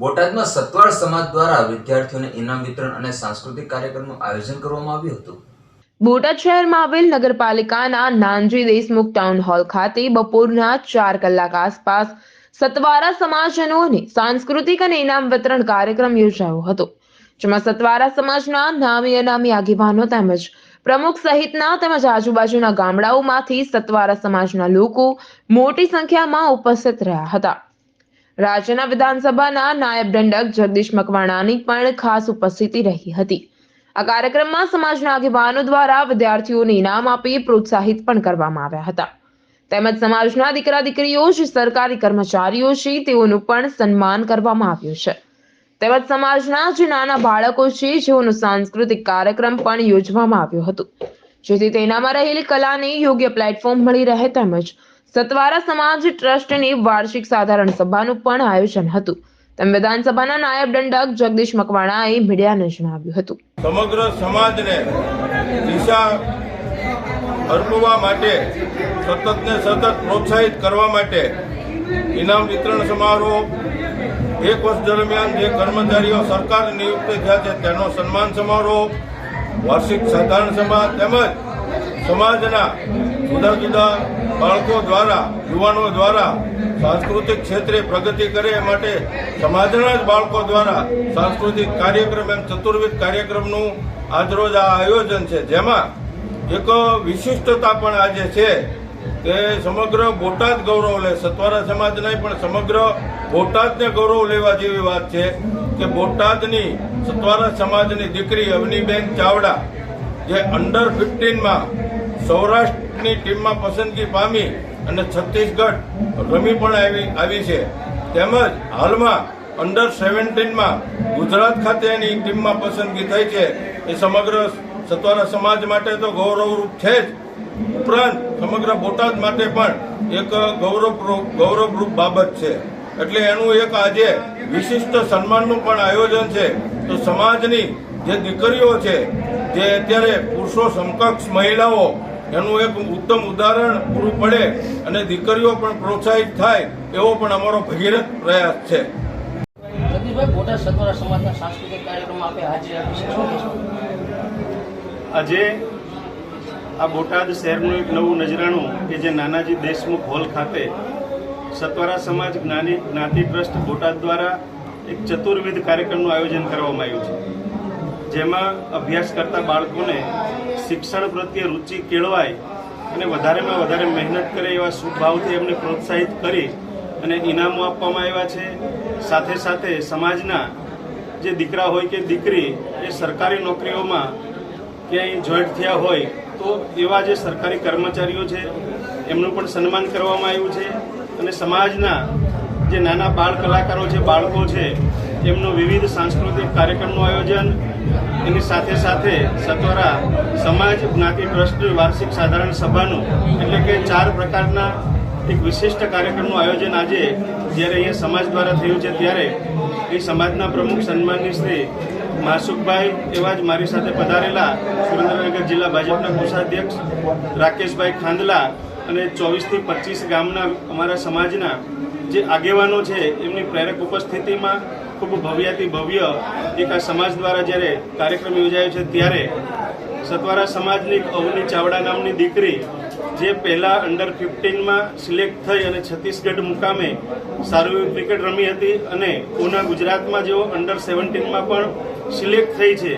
બોટાદમાં સતવાળ સમાજ દ્વારા વિદ્યાર્થીઓને ઇનામ વિતરણ અને સાંસ્કૃતિક કાર્યક્રમનું આયોજન કરવામાં આવ્યું હતું. બોટાદ શહેરમાં આવેલ નગરપાલિકાના નાનજી દેશમુખ ટાઉન હોલ ખાતે બપોરના ચાર કલાક આસપાસ સતવારા સમાજજનોને સાંસ્કૃતિક અને ઇનામ વિતરણ કાર્યક્રમ યોજાયો હતો, જેમાં સતવારા સમાજના નામી અનામી આગેવાનો તેમજ પ્રમુખ સહિતના તેમજ આજુબાજુના ગામડાઓમાંથી સતવારા સમાજના લોકો મોટી સંખ્યામાં ઉપસ્થિત રહ્યા હતા. રાજ્યના વિધાનસભાના નાયબ દંડક જગદીશ મકવાણાની પણ ખાસ ઉપસ્થિતિ રહી હતી. આ કાર્યક્રમમાં સમાજના આગેવાનો દ્વારા વિદ્યાર્થીઓને ઇનામ આપી પ્રોત્સાહિત પણ કરવામાં આવ્યા હતા. તેમજ સમાજના દીકરા દીકરીઓ, જે સરકારી કર્મચારીઓ છે, તેઓનું પણ સન્માન કરવામાં આવ્યું છે. તેમજ સમાજના જે નાના બાળકો છે, જેઓનો સાંસ્કૃતિક કાર્યક્રમ પણ યોજવામાં આવ્યો હતો. જેથી તેનામાં રહેલી કલાને યોગ્ય પ્લેટફોર્મ મળી રહે તેમજ સતવારા સમાજ ટ્રસ્ટની વાર્ષિક સાધારણ સભાનું પણ આયોજન હતું. તેમ વિધાનસભાના નાયબ દંડક જગદીશ મકવાણાએ મીડિયાને જણાવ્યું હતું. સમગ્ર સમાજને દિશા અર્પવા માટે સતત ને સતત પ્રોત્સાહિત કરવા માટે ઇનામ વિતરણ સમારોહ એક વર્ષ દરમિયાન જે કર્મચારીઓ સરકાર નિયુક્ત થયા છે, તેનો સન્માન સમારોહ, વાર્ષિક સાધારણ સભા તેમજ સમાજના જુદા જુદા બાળકો દ્વારા, યુવાનો દ્વારા સાંસ્કૃતિક ક્ષેત્રે પ્રગતિ કરે એ માટે સમાજના જ બાળકો દ્વારા સાંસ્કૃતિક કાર્યક્રમ એમ ચતુર્વિધ કાર્યક્રમનું આજરોજ આ આયોજન છે. જેમાં એક વિશિષ્ટતા પણ આજે છે કે સમગ્ર બોટાદ ગૌરવ લે, સત્વારા સમાજ નહીં, પણ સમગ્ર બોટાદને ગૌરવ લેવા જેવી વાત છે કે બોટાદની સત્વારા સમાજની દીકરી અવનીબેન ચાવડા, જે અંડર ફિફ્ટીનમાં સૌરાષ્ટ્રની ટીમમાં પસંદગી પામી અને છત્તીસગઢ રમી પણ આવી આવી છે. તેમજ હાલમાં અંડર સેવન્ટીનમાં ગુજરાત ખાતે એની ટીમમાં પસંદગી થઈ છે. એ સમગ્ર સત્વારા સમાજ માટે તો ગૌરવરૂપ છે જ. ઉપરાંત સમગ્ર બોટાદ માટે પણ એક ગૌરવરૂપ ગૌરવરૂપ બાબત છે. એટલે એનું એક આજે વિશિષ્ટ સન્માનનું પણ આયોજન છે. તો સમાજની જે દીકરીઓ છે, જે અત્યારે પુરુષો સમકક્ષ મહિલાઓ એનું એક ઉત્તમ ઉદાહરણ પૂરું પડે અને દીકરીઓ પણ પ્રોત્સાહિત થાય એવો પણ અમારો ભગીરથ પ્રયાસ છે. જગદીશભાઈ બોટાદ સત્વરા સમાજના સાંસ્કૃતિક કાર્યક્રમ આપે હાજરી આપી છે શું કહેશો? આજે આ બોટાદ શહેરનું એક નવું નજરાણું કે જે નાનાજી દેશમુખ હોલ ખાતે સત્વરા સમાજ જ્ઞાની જ્ઞાતિ ટ્રસ્ટ બોટાદ દ્વારા એક ચતુર્વિધ કાર્યક્રમનું આયોજન કરવામાં આવ્યું છે. જેમાં અભ્યાસ કરતા બાળકોને શિક્ષણ પ્રત્યે રુચિ કેળવાય અને વધારેમાં વધારે મહેનત કરે એવા સુભાવથી એમને પ્રોત્સાહિત કરી અને ઇનામો આપવામાં આવ્યા છે. સાથે સાથે સમાજના જે દીકરા હોય કે દીકરી, એ સરકારી નોકરીઓમાં ક્યાંય જોઈન્ટ થયા હોય તો એવા જે સરકારી કર્મચારીઓ છે, એમનું પણ સન્માન કરવામાં આવ્યું છે અને સમાજના જે નાના બાળ કલાકારો છે, બાળકો છે, એમનું વિવિધ સાંસ્કૃતિક કાર્યક્રમનું આયોજન એની સાથે સાથે સત્વરા સમાજ, જ્ઞાતિ ટ્રસ્ટની વાર્ષિક સાધારણ સભાનું એટલે કે ચાર પ્રકારના એક વિશિષ્ટ કાર્યક્રમનું આયોજન આજે જ્યારે અહીંયા સમાજ દ્વારા થયું છે ત્યારે એ સમાજના પ્રમુખ સન્માનની શ્રી માસુકભાઈ એવા જ મારી સાથે પધારેલા સુરેન્દ્રનગર જિલ્લા ભાજપના કોષાધ્યક્ષ રાકેશભાઈ ખાંદલા અને ચોવીસથી પચીસ ગામના અમારા સમાજના જે આગેવાનો છે, એમની પ્રેરક ઉપસ્થિતિમાં ખૂબ ભવ્યાતિ ભવ્ય એક આ સમાજ દ્વારા જ્યારે કાર્યક્રમ યોજાયો છે ત્યારે સતવારા સમાજની અવની ચાવડા નામની દીકરી જે પહેલા અંડર ફિફ્ટીનમાં સિલેક્ટ થઈ અને છત્તીસગઢ મુકામે સારું એવું ક્રિકેટ રમી હતી અને પૂના ગુજરાતમાં જેઓ અંડર સેવન્ટીનમાં પણ સિલેક્ટ થઈ છે,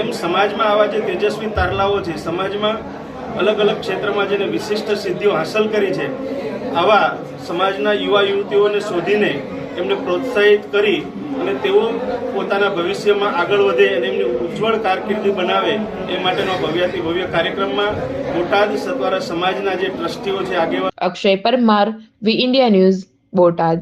એમ સમાજમાં આવા જે તેજસ્વી તારલાઓ છે, સમાજમાં અલગ અલગ ક્ષેત્રમાં જેને વિશિષ્ટ સિદ્ધિઓ હાંસલ કરી છે, આવા સમાજના યુવા યુવતીઓને શોધીને એમને પ્રોત્સાહિત કરી અને તેઓ પોતાના ભવિષ્યમાં આગળ વધે અને એમની ઉજ્જવળ કારકિર્દી બનાવે એ માટેનો ભવ્યાથી ભવ્ય કાર્યક્રમમાં બોટાદ સત્વારા સમાજના જે ટ્રસ્ટીઓ છે આગેવાન Akshay Parmar, V India news, Botad.